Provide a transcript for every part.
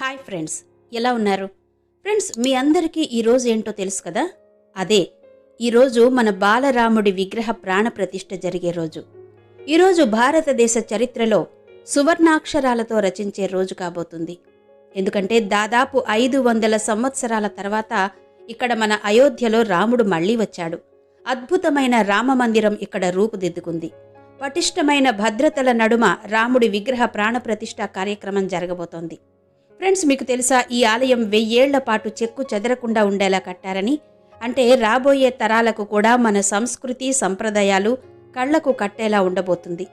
Hi friends ఎలా ఉన్నారు? Friends మీ అందరికీ ఈరోజు ఏంటో తెలుసు కదా? అదే ఈరోజు మన బాలరాముడి విగ్రహ ప్రాణ ప్రతిష్ఠ జరిగే రోజు. ఈరోజు భారతదేశ చరిత్రలో సువర్ణాక్షరాలతో రచించే రోజు కాబోతుంది. ఎందుకంటే దాదాపు ఐదు వందల సంవత్సరాల తర్వాత ఇక్కడ మన అయోధ్యలో రాముడు మళ్ళీ వచ్చాడు. అద్భుతమైన రామమందిరం ఇక్కడ రూపుదిద్దుకుంది. పటిష్టమైన భద్రతల నడుమ రాముడి విగ్రహ ప్రాణప్రతిష్ఠ కార్యక్రమం జరగబోతోంది. ఫ్రెండ్స్ మీకు తెలుసా ఈ ఆలయం వెయ్యేళ్ళ పాటు చెక్కు చెదరకుండా ఉండేలా కట్టారని? అంటే రాబోయే తరాలకు కూడా మన సంస్కృతి సంప్రదాయాలు కళ్ళకు కట్టేలా ఉండబోతుంది.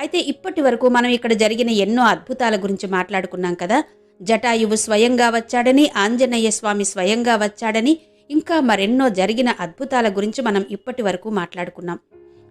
అయితే ఇప్పటి వరకు మనం ఇక్కడ జరిగిన ఎన్నో అద్భుతాల గురించి మాట్లాడుకున్నాం కదా. జటాయువు స్వయంగా వచ్చాడని ఆంజనేయ స్వామి స్వయంగా వచ్చాడని ఇంకా మరెన్నో జరిగిన అద్భుతాల గురించి మనం ఇప్పటి వరకు మాట్లాడుకున్నాం.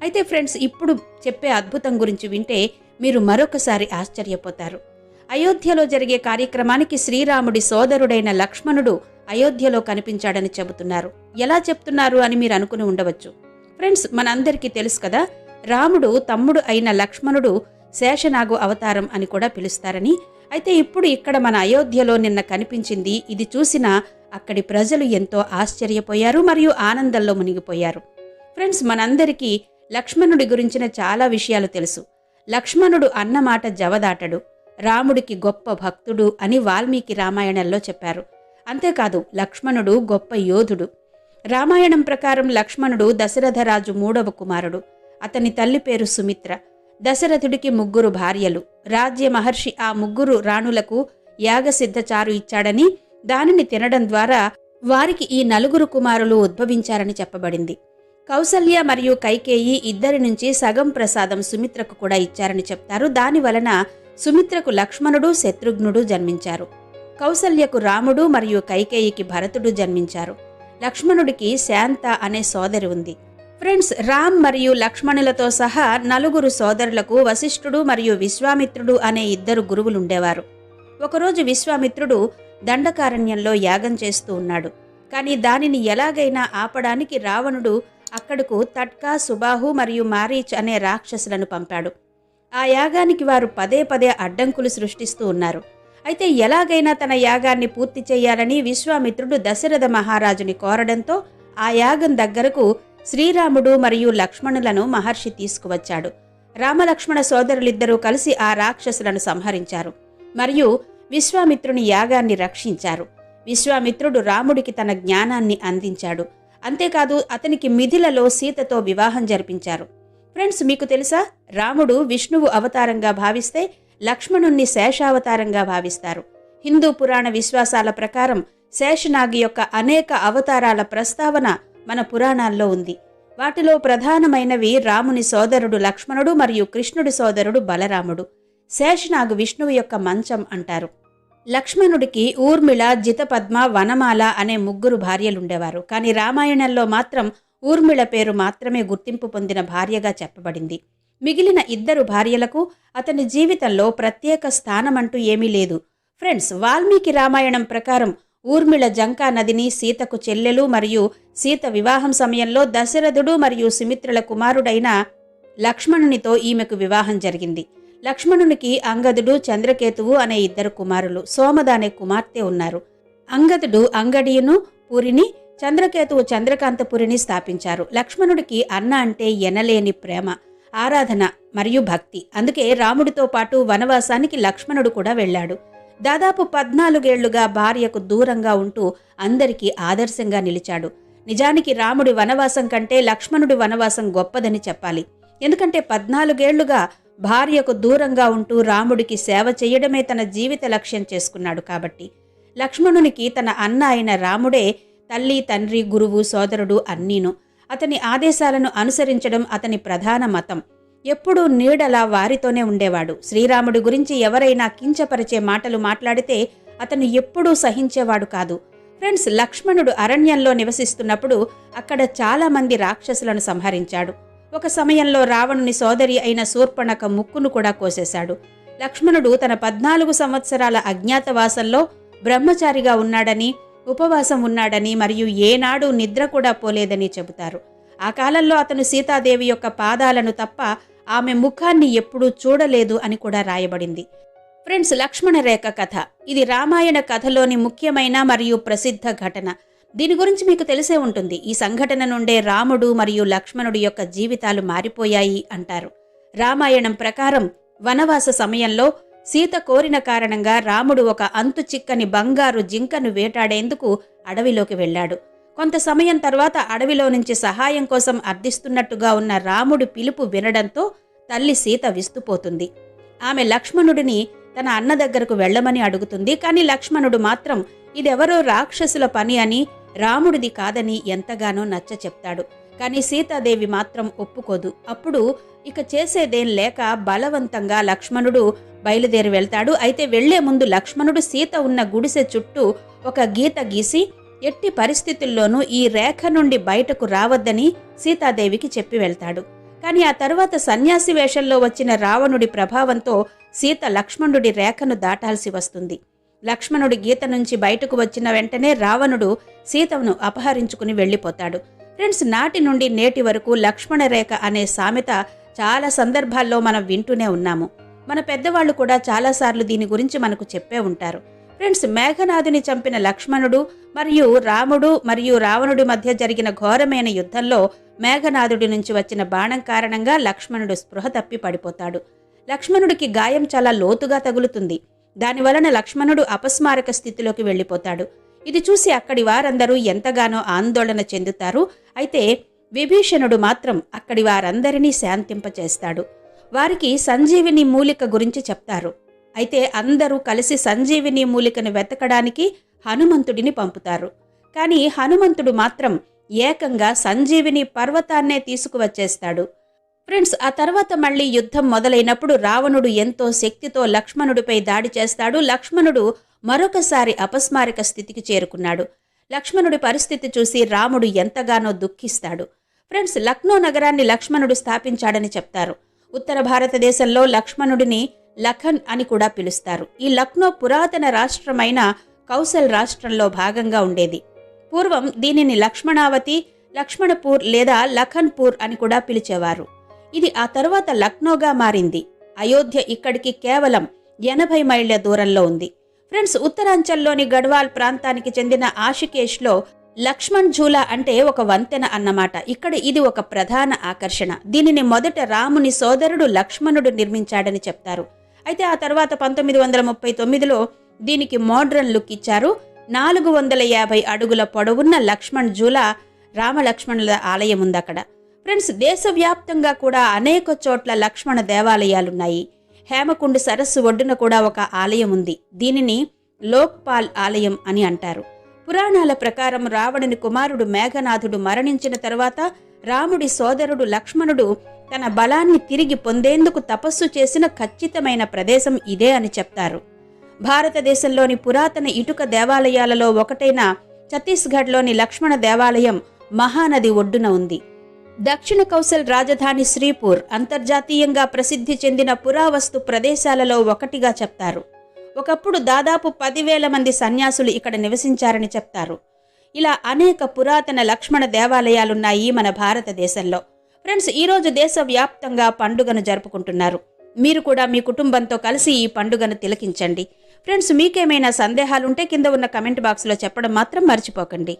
అయితే ఫ్రెండ్స్ ఇప్పుడు చెప్పే అద్భుతం గురించి వింటే మీరు మరొకసారి ఆశ్చర్యపోతారు. అయోధ్యలో జరిగే కార్యక్రమానికి శ్రీరాముడి సోదరుడైన లక్ష్మణుడు అయోధ్యలో కనిపించాడని చెబుతున్నారు. ఎలా చెప్తున్నారు అని మీరు అనుకుని ఉండవచ్చు. ఫ్రెండ్స్ మనందరికీ తెలుసు కదా రాముడు తమ్ముడు అయిన లక్ష్మణుడు శేషనాగు అవతారం అని కూడా పిలుస్తారని. అయితే ఇప్పుడు ఇక్కడ మన అయోధ్యలో నిన్న కనిపించింది ఇది చూసిన అక్కడి ప్రజలు ఎంతో ఆశ్చర్యపోయారు మరియు ఆనందంలో మునిగిపోయారు. ఫ్రెండ్స్ మనందరికీ లక్ష్మణుడి గురించిన చాలా విషయాలు తెలుసు. లక్ష్మణుడు అన్నమాట జవదాటడు. రాముడికి గొప్ప భక్తుడు అని వాల్మీకి రామాయణంలో చెప్పారు. అంతేకాదు లక్ష్మణుడు గొప్ప యోధుడు. రామాయణం ప్రకారం లక్ష్మణుడు దశరథరాజు మూడవ కుమారుడు. అతని తల్లి పేరు సుమిత్ర. దశరథుడికి ముగ్గురు భార్యలు. రాజ్య మహర్షి ఆ ముగ్గురు రాణులకు యాగసిద్ధ చారు ఇచ్చాడని దానిని తినడం ద్వారా వారికి ఈ నలుగురు కుమారులు ఉద్భవించారని చెప్పబడింది. కౌసల్య మరియు కైకేయి ఇద్దరి నుంచి సగం ప్రసాదం సుమిత్రకు కూడా ఇచ్చారని చెప్తారు. దాని వలన సుమిత్రకు లక్ష్మణుడు శత్రుఘ్నుడు జన్మించారు. కౌసల్యకు రాముడు మరియు కైకేయికి భరతుడు జన్మించారు. లక్ష్మణుడికి శాంత అనే సోదరి ఉంది. ఫ్రెండ్స్ రామ్ మరియు లక్ష్మణులతో సహా నలుగురు సోదరులకు వశిష్ఠుడు మరియు విశ్వామిత్రుడు అనే ఇద్దరు గురువులుండేవారు. ఒకరోజు విశ్వామిత్రుడు దండకారణ్యంలో యాగం చేస్తూ ఉన్నాడు. కానీ దానిని ఎలాగైనా ఆపడానికి రావణుడు అక్కడకు తట్కా సుబాహు మరియు మారీచ్ అనే రాక్షసులను పంపాడు. ఆ యాగానికి వారు పదే పదే అడ్డంకులు సృష్టిస్తూ ఉన్నారు. అయితే ఎలాగైనా తన యాగాన్ని పూర్తి చేయాలని విశ్వామిత్రుడు దశరథ మహారాజుని కోరడంతో ఆ యాగం దగ్గరకు శ్రీరాముడు మరియు లక్ష్మణులను మహర్షి తీసుకువచ్చాడు. రామలక్ష్మణ సోదరులిద్దరూ కలిసి ఆ రాక్షసులను సంహరించారు. మరియు విశ్వామిత్రుని యాగాన్ని రక్షించారు. విశ్వామిత్రుడు రాముడికి తన జ్ఞానాన్ని అందించాడు. అంతేకాదు అతనికి మిథిలలో సీతతో వివాహం జరిపించారు. ఫ్రెండ్స్ మీకు తెలుసా? రాముడు విష్ణువు అవతారంగా భావిస్తే లక్ష్మణుణ్ణి శేషావతారంగా భావిస్తారు. హిందూ పురాణ విశ్వాసాల ప్రకారం శేషనాగి యొక్క అనేక అవతారాల ప్రస్తావన మన పురాణాల్లో ఉంది. వాటిలో ప్రధానమైనవి రాముని సోదరుడు లక్ష్మణుడు మరియు కృష్ణుడి సోదరుడు బలరాముడు. శేషనాగు విష్ణువు యొక్క మంచం అంటారు. లక్ష్మణుడికి ఊర్మిళ జితపద్మ వనమాల అనే ముగ్గురు భార్యలుండేవారు. కానీ రామాయణంలో మాత్రం ఊర్మిళ పేరు మాత్రమే గుర్తింపు పొందిన భార్యగా చెప్పబడింది. మిగిలిన ఇద్దరు భార్యలకు అతని జీవితంలో ప్రత్యేక స్థానమంటూ ఏమీ లేదు. ఫ్రెండ్స్ వాల్మీకి రామాయణం ప్రకారం ఊర్మిళ జంకా నదిని సీతకు చెల్లెలు మరియు సీత వివాహం సమయంలో దశరథుడు మరియు సుమిత్రుల కుమారుడైన లక్ష్మణునితో ఈమెకు వివాహం జరిగింది. లక్ష్మణునికి అంగదుడు చంద్రకేతువు అనే ఇద్దరు కుమారులు సోమద అనే కుమార్తె ఉన్నారు. అంగదుడు అంగడియును పురిని చంద్రకేతువు చంద్రకాంతపురిని స్థాపించారు. లక్ష్మణుడికి అన్న అంటే ఎనలేని ప్రేమ ఆరాధన మరియు భక్తి. అందుకే రాముడితో పాటు వనవాసానికి లక్ష్మణుడు కూడా వెళ్ళాడు. దాదాపు పద్నాలుగేళ్ళుగా భార్యకు దూరంగా ఉంటూ అందరికీ ఆదర్శంగా నిలిచాడు. నిజానికి రాముడి వనవాసం కంటే లక్ష్మణుడి వనవాసం గొప్పదని చెప్పాలి. ఎందుకంటే పద్నాలుగేళ్ళుగా భార్యకు దూరంగా ఉంటూ రాముడికి సేవ చేయడమే తన జీవిత లక్ష్యం చేసుకున్నాడు కాబట్టి. లక్ష్మణునికి తన అన్న అయిన రాముడే తల్లి తండ్రి గురువు సోదరుడు అన్నీను. అతని ఆదేశాలను అనుసరించడం అతని ప్రధాన మతం. ఎప్పుడూ నీడలా వారితోనే ఉండేవాడు. శ్రీరాముడి గురించి ఎవరైనా కించపరిచే మాటలు మాట్లాడితే అతను ఎప్పుడూ సహించేవాడు కాదు. ఫ్రెండ్స్ లక్ష్మణుడు అరణ్యంలో నివసిస్తున్నప్పుడు అక్కడ చాలామంది రాక్షసులను సంహరించాడు. ఒక సమయంలో రావణుని సోదరి అయిన శూర్పణక ముక్కును కూడా కోసేశాడు. లక్ష్మణుడు తన పద్నాలుగు సంవత్సరాల అజ్ఞాతవాసంలో బ్రహ్మచారిగా ఉన్నాడని ఉపవాసం ఉన్నాడని మరియు ఏనాడు నిద్ర కూడా పోలేదని చెబుతారు. ఆ కాలంలో అతను సీతాదేవి యొక్క పాదాలను తప్ప ఆమె ముఖాన్ని ఎప్పుడూ చూడలేదు అని కూడా రాయబడింది. ఫ్రెండ్స్ లక్ష్మణ రేఖ కథ. ఇది రామాయణ కథలోని ముఖ్యమైన మరియు ప్రసిద్ధ ఘటన. దీని గురించి మీకు తెలిసే ఉంటుంది. ఈ సంఘటన నుండే రాముడు మరియు లక్ష్మణుడి యొక్క జీవితాలు మారిపోయాయి అంటారు. రామాయణం ప్రకారం వనవాస సమయంలో సీత కోరిన కారణంగా రాముడు ఒక అంతు చిక్కని బంగారు జింకను వేటాడేందుకు అడవిలోకి వెళ్ళాడు. కొంత సమయం తర్వాత అడవిలో నుంచి సహాయం కోసం అర్థిస్తున్నట్టుగా ఉన్న రాముడి పిలుపు వినడంతో తల్లి సీత విస్తుపోతుంది. ఆమె లక్ష్మణుడిని తన అన్న దగ్గరకు వెళ్ళమని అడుగుతుంది. కానీ లక్ష్మణుడు మాత్రం ఇదెవరో రాక్షసుల పని అని రాముడిది కాదని ఎంతగానో నచ్చ చెప్తాడు కానీ సీతాదేవి మాత్రం ఒప్పుకోదు. అప్పుడు ఇక చేసేదేం లేక బలవంతంగా లక్ష్మణుడు బయలుదేరి వెళ్తాడు. అయితే వెళ్ళే ముందు లక్ష్మణుడు సీత ఉన్న గుడిసె చుట్టూ ఒక గీత గీసి ఎట్టి పరిస్థితుల్లోనూ ఈ రేఖ నుండి బయటకు రావద్దని సీతాదేవికి చెప్పి వెళ్తాడు. కానీ ఆ తర్వాత సన్యాసి వేషంలో వచ్చిన రావణుడి ప్రభావంతో సీత లక్ష్మణుడి రేఖను దాటాల్సి వస్తుంది. లక్ష్మణుడి గీత నుంచి బయటకు వచ్చిన వెంటనే రావణుడు సీతను అపహరించుకుని వెళ్ళిపోతాడు. ఫ్రెండ్స్ నాటి నుండి నేటి వరకు లక్ష్మణ రేఖ అనే సామెత చాలా సందర్భాల్లో మనం వింటూనే ఉన్నాము. మన పెద్దవాళ్ళు కూడా చాలాసార్లు దీని గురించి మనకు చెప్పే ఉంటారు. ఫ్రెండ్స్ మేఘనాథుని చంపిన లక్ష్మణుడు మరియు రాముడు మరియు రావణుడి మధ్య జరిగిన ఘోరమైన యుద్ధంలో మేఘనాథుడి నుంచి వచ్చిన బాణం కారణంగా లక్ష్మణుడు స్పృహ తప్పి పడిపోతాడు. లక్ష్మణుడికి గాయం చాలా లోతుగా తగులుతుంది. దానివలన లక్ష్మణుడు అపస్మారక స్థితిలోకి వెళ్ళిపోతాడు. ఇది చూసి అక్కడి వారందరూ ఎంతగానో ఆందోళన చెందుతారు. అయితే విభీషణుడు మాత్రం అక్కడి వారందరినీ శాంతింపచేస్తాడు. వారికి సంజీవిని మూలిక గురించి చెప్తారు. అయితే అందరూ కలిసి సంజీవిని మూలికను వెతకడానికి హనుమంతుడిని పంపుతారు. కానీ హనుమంతుడు మాత్రం ఏకంగా సంజీవిని పర్వతాన్నే తీసుకువచ్చేస్తాడు. ఫ్రెండ్స్ ఆ తర్వాత మళ్ళీ యుద్ధం మొదలైనప్పుడు రావణుడు ఎంతో శక్తితో లక్ష్మణుడిపై దాడి చేస్తాడు. లక్ష్మణుడు మరొకసారి అపస్మారక స్థితికి చేరుకున్నాడు. లక్ష్మణుడి పరిస్థితి చూసి రాముడు ఎంతగానో దుఃఖిస్తాడు. ఫ్రెండ్స్ లక్నో నగరాన్ని లక్ష్మణుడు స్థాపించాడని చెప్తారు. ఉత్తర భారతదేశంలో లక్ష్మణుడిని లఖన్ అని కూడా పిలుస్తారు. ఈ లక్నో పురాతన రాష్ట్రమైన కౌశల్ రాష్ట్రంలో భాగంగా ఉండేది. పూర్వం దీనిని లక్ష్మణావతి లక్ష్మణపూర్ లేదా లఖన్పూర్ అని కూడా పిలిచేవారు. ఇది ఆ తరువాత లక్నోగా మారింది. అయోధ్య ఇక్కడికి కేవలం ఎనభై మైళ్ళ దూరంలో ఉంది. ఫ్రెండ్స్ ఉత్తరాంచల్లోని గడ్వాల్ ప్రాంతానికి చెందిన ఆషికేష్లో లక్ష్మణ్ ఝూలా అంటే ఒక వంతెన అన్నమాట. ఇక్కడ ఇది ఒక ప్రధాన ఆకర్షణ. దీనిని మొదట రాముని సోదరుడు లక్ష్మణుడు నిర్మించాడని చెప్తారు. అయితే ఆ తర్వాత పంతొమ్మిది వందల ముప్పై తొమ్మిదిలో దీనికి మోడ్రన్ లుక్ ఇచ్చారు. నాలుగు వందల యాభై అడుగుల పొడవున్న లక్ష్మణ్ ఝూలా రామలక్ష్మణుల ఆలయం ఉంది అక్కడ ఫ్రెండ్స్ దేశవ్యాప్తంగా కూడా అనేక చోట్ల లక్ష్మణ దేవాలయాలున్నాయి. హేమకుండ్ సరస్సు ఒడ్డున కూడా ఒక ఆలయం ఉంది. దీనిని లోక్పాల్ ఆలయం అని అంటారు. పురాణాల ప్రకారం రావణుని కుమారుడు మేఘనాథుడు మరణించిన తర్వాత రాముడి సోదరుడు లక్ష్మణుడు తన బలాన్ని తిరిగి పొందేందుకు తపస్సు చేసిన ఖచ్చితమైన ప్రదేశం ఇదే అని చెప్తారు. భారతదేశంలోని పురాతన ఇటుక దేవాలయాలలో ఒకటైన ఛత్తీస్గఢ్లోని లక్ష్మణ దేవాలయం మహానది ఒడ్డున ఉంది. దక్షిణ కౌశల్ రాజధాని శ్రీపూర్ అంతర్జాతీయంగా ప్రసిద్ధి చెందిన పురావస్తు ప్రదేశాలలో ఒకటిగా చెప్తారు. ఒకప్పుడు దాదాపు పదివేల మంది సన్యాసులు ఇక్కడ నివసించారని చెప్తారు. ఇలా అనేక పురాతన లక్ష్మణ దేవాలయాలున్నాయి మన భారతదేశంలో. ఫ్రెండ్స్ ఈరోజు దేశవ్యాప్తంగా పండుగను జరుపుకుంటున్నారు. మీరు కూడా మీ కుటుంబంతో కలిసి ఈ పండుగను తిలకించండి. ఫ్రెండ్స్ మీకేమైనా సందేహాలుంటే కింద ఉన్న కమెంట్ బాక్స్లో చెప్పడం మాత్రం మర్చిపోకండి.